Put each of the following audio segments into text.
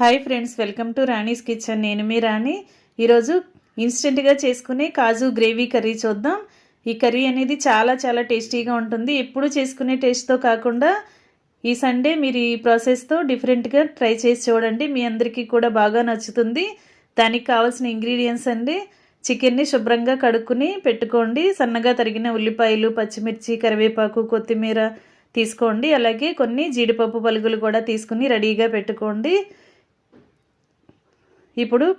Hi friends welcome to Rani's kitchen. నేను మీ రాణి. ఈరోజు ఇన్స్టెంట్గా చేసుకునే కాజు గ్రేవీ కర్రీ చూద్దాం. ఈ కర్రీ అనేది చాలా చాలా టేస్టీగా ఉంటుంది. ఎప్పుడు చేసుకునే టేస్ట్తో కాకుండా ఈ సండే మీరు ఈ ప్రాసెస్తో డిఫరెంట్గా ట్రై చేసి చూడండి. మీ అందరికీ కూడా బాగా నచ్చుతుంది. దానికి కావాల్సిన ఇంగ్రీడియంట్స్ అండి. చికెన్ని శుభ్రంగా కడుక్కుని పెట్టుకోండి. సన్నగా తరిగిన ఉల్లిపాయలు పచ్చిమిర్చి కరివేపాకు కొత్తిమీర తీసుకోండి. అలాగే కొన్ని జీడిపప్పు పలుకులు కూడా తీసుకుని రెడీగా పెట్టుకోండి. ఇప్పుడు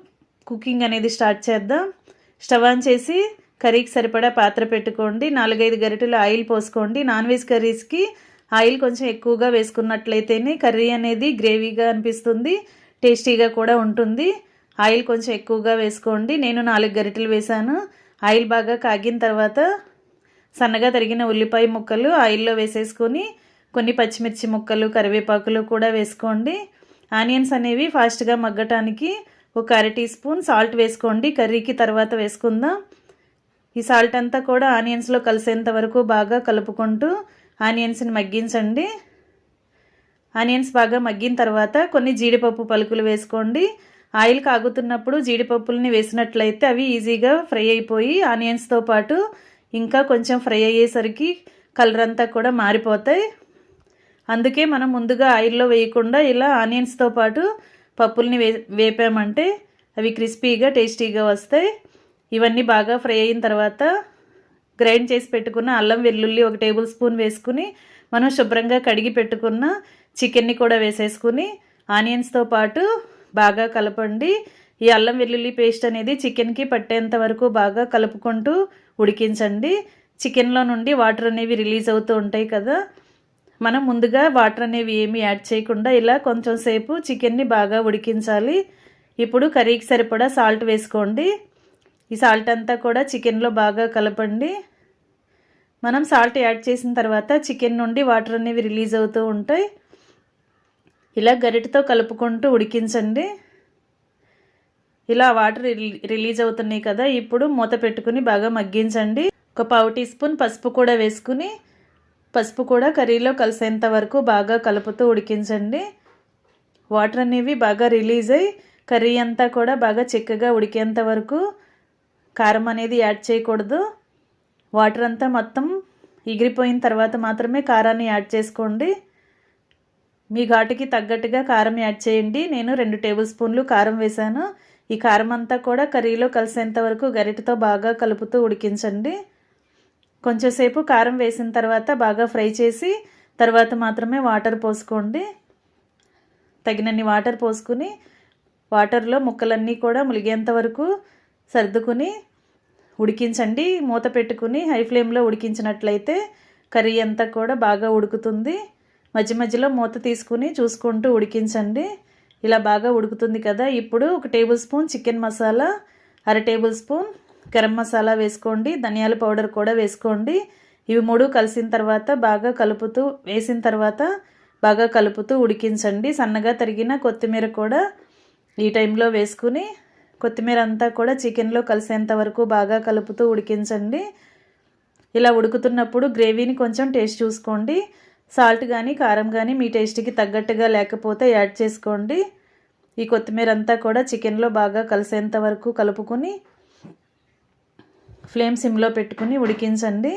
కుకింగ్ అనేది స్టార్ట్ చేద్దాం. స్టవ్ ఆన్ చేసి కర్రీకి సరిపడా పాత్ర పెట్టుకోండి. నాలుగైదు గరిటెలు ఆయిల్ పోసుకోండి. నాన్ వెజ్ కర్రీస్కి ఆయిల్ కొంచెం ఎక్కువగా వేసుకున్నట్లయితేనే కర్రీ అనేది గ్రేవీగా అనిపిస్తుంది టేస్టీగా కూడా ఉంటుంది. ఆయిల్ కొంచెం ఎక్కువగా వేసుకోండి. నేను నాలుగు గరిటెలు వేశాను. ఆయిల్ బాగా కాగిన తర్వాత సన్నగా తరిగిన ఉల్లిపాయ ముక్కలు ఆయిల్లో వేసేసుకొని కొన్ని పచ్చిమిర్చి ముక్కలు కరివేపాకులు కూడా వేసుకోండి. ఆనియన్స్ అనేవి ఫాస్ట్గా మగ్గటానికి ఒక అర టీ స్పూన్ సాల్ట్ వేసుకోండి. కర్రీకి తర్వాత వేసుకుందాం. ఈ సాల్ట్ అంతా కూడా ఆనియన్స్లో కలిసేంత వరకు బాగా కలుపుకుంటూ ఆనియన్స్ని మగ్గించండి. ఆనియన్స్ బాగా మగ్గిన తర్వాత కొన్ని జీడిపప్పు పలుకులు వేసుకోండి. ఆయిల్ కాగుతున్నప్పుడు జీడిపప్పుల్ని వేసినట్లయితే అవి ఈజీగా ఫ్రై అయిపోయి ఆనియన్స్తో పాటు ఇంకా కొంచెం ఫ్రై అయ్యేసరికి కలర్ అంతా కూడా మారిపోతాయి. అందుకే మనం ముందుగా ఆయిల్లో వేయకుండా ఇలా ఆనియన్స్తో పాటు పప్పుల్ని వే వేపామంటే అవి క్రిస్పీగా టేస్టీగా వస్తాయి. ఇవన్నీ బాగా ఫ్రై అయిన తర్వాత గ్రైండ్ చేసి పెట్టుకున్న అల్లం వెల్లుల్లి ఒక టేబుల్ స్పూన్ వేసుకుని మనం శుభ్రంగా కడిగి పెట్టుకున్న చికెన్ని కూడా వేసేసుకుని ఆనియన్స్తో పాటు బాగా కలపండి. ఈ అల్లం వెల్లుల్లి పేస్ట్ అనేది చికెన్కి పట్టేంత వరకు బాగా కలుపుకుంటూ ఉడికించండి. చికెన్లో నుండి వాటర్ అనేవి రిలీజ్ అవుతూ ఉంటాయి కదా. మనం ముందుగా వాటర్ అనేవి ఏమీ యాడ్ చేయకుండా ఇలా కొంచెం సేపు చికెన్ని బాగా ఉడికించాలి. ఇప్పుడు కర్రీకి సరిపడా సాల్ట్ వేసుకోండి. ఈ సాల్ట్ అంతా కూడా చికెన్లో బాగా కలపండి. మనం సాల్ట్ యాడ్ చేసిన తర్వాత చికెన్ నుండి వాటర్ అనేవి రిలీజ్ అవుతూ ఉంటాయి. ఇలా గరిటతో కలుపుకుంటూ ఉడికించండి. ఇలా వాటర్ రిలీజ్ అవుతున్నాయి కదా ఇప్పుడు మూత పెట్టుకుని బాగా మగ్గించండి. ఒక పావు టీ స్పూన్ పసుపు కూడా వేసుకుని పసుపు కూడా కర్రీలో కలిసేంత వరకు బాగా కలుపుతూ ఉడికించండి. వాటర్ అనేవి బాగా రిలీజ్ అయ్యి కర్రీ అంతా కూడా బాగా చిక్కగా ఉడికేంత వరకు కారం అనేది యాడ్ చేయకూడదు. వాటర్ అంతా మొత్తం ఎగిరిపోయిన తర్వాత మాత్రమే కారాన్ని యాడ్ చేసుకోండి. మీ ఘాటుకి తగ్గట్టుగా కారం యాడ్ చేయండి. నేను రెండు టేబుల్ స్పూన్లు కారం వేశాను. ఈ కారం అంతా కూడా కర్రీలో కలిసేంత వరకు గరిటతో బాగా కలుపుతూ ఉడికించండి. కొంచెంసేపు కారం వేసిన తర్వాత బాగా ఫ్రై చేసి తర్వాత మాత్రమే వాటర్ పోసుకోండి. తగినన్ని వాటర్ పోసుకుని వాటర్లో ముక్కలన్నీ కూడా ములిగేంత వరకు సర్దుకుని ఉడికించండి. మూత పెట్టుకుని హై ఫ్లేమ్లో ఉడికించినట్లయితే కర్రీ అంతా కూడా బాగా ఉడుకుతుంది. మధ్య మధ్యలో మూత తీసుకుని చూసుకుంటూ ఉడికించండి. ఇలా బాగా ఉడుకుతుంది కదా. ఇప్పుడు ఒక టేబుల్ స్పూన్ చికెన్ మసాలా అర టేబుల్ స్పూన్ గరం మసాలా వేసుకోండి ధనియాల పౌడర్ కూడా వేసుకోండి. ఇవి మూడు కలిసిన తర్వాత బాగా కలుపుతూ వేసిన తర్వాత బాగా కలుపుతూ ఉడికించండి. సన్నగా తరిగిన కొత్తిమీర కూడా ఈ టైంలో వేసుకుని కొత్తిమీర అంతా కూడా చికెన్లో కలిసేంత వరకు బాగా కలుపుతూ ఉడికించండి. ఇలా ఉడుకుతున్నప్పుడు గ్రేవీని కొంచెం టేస్ట్ చూసుకోండి. సాల్ట్ కానీ కారం కానీ మీ టేస్ట్కి తగ్గట్టుగా లేకపోతే యాడ్ చేసుకోండి. ఈ కొత్తిమీర అంతా కూడా చికెన్లో బాగా కలిసేంత వరకు కలుపుకొని ఫ్లేమ్ సిమ్లో పెట్టుకుని ఉడికించండి.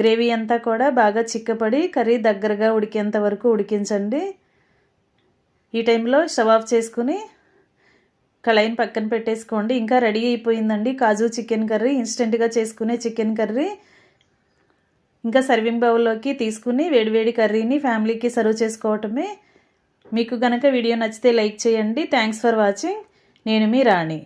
గ్రేవీ అంతా కూడా బాగా చిక్కపడి కర్రీ దగ్గరగా ఉడికేంత వరకు ఉడికించండి. ఈ టైంలో స్టవ్ ఆఫ్ చేసుకుని కళాయిని పక్కన పెట్టేసుకోండి. ఇంకా రెడీ అయిపోయిందండి కాజు చికెన్ కర్రీ. ఇన్స్టెంట్గా చేసుకునే చికెన్ కర్రీ. ఇంకా సర్వింగ్ బౌల్లోకి తీసుకుని వేడివేడి కర్రీని ఫ్యామిలీకి సర్వ్ చేసుకోవటమే. మీకు గనక వీడియో నచ్చితే లైక్ చేయండి. Thanks for watching. నేను మీ రాణి.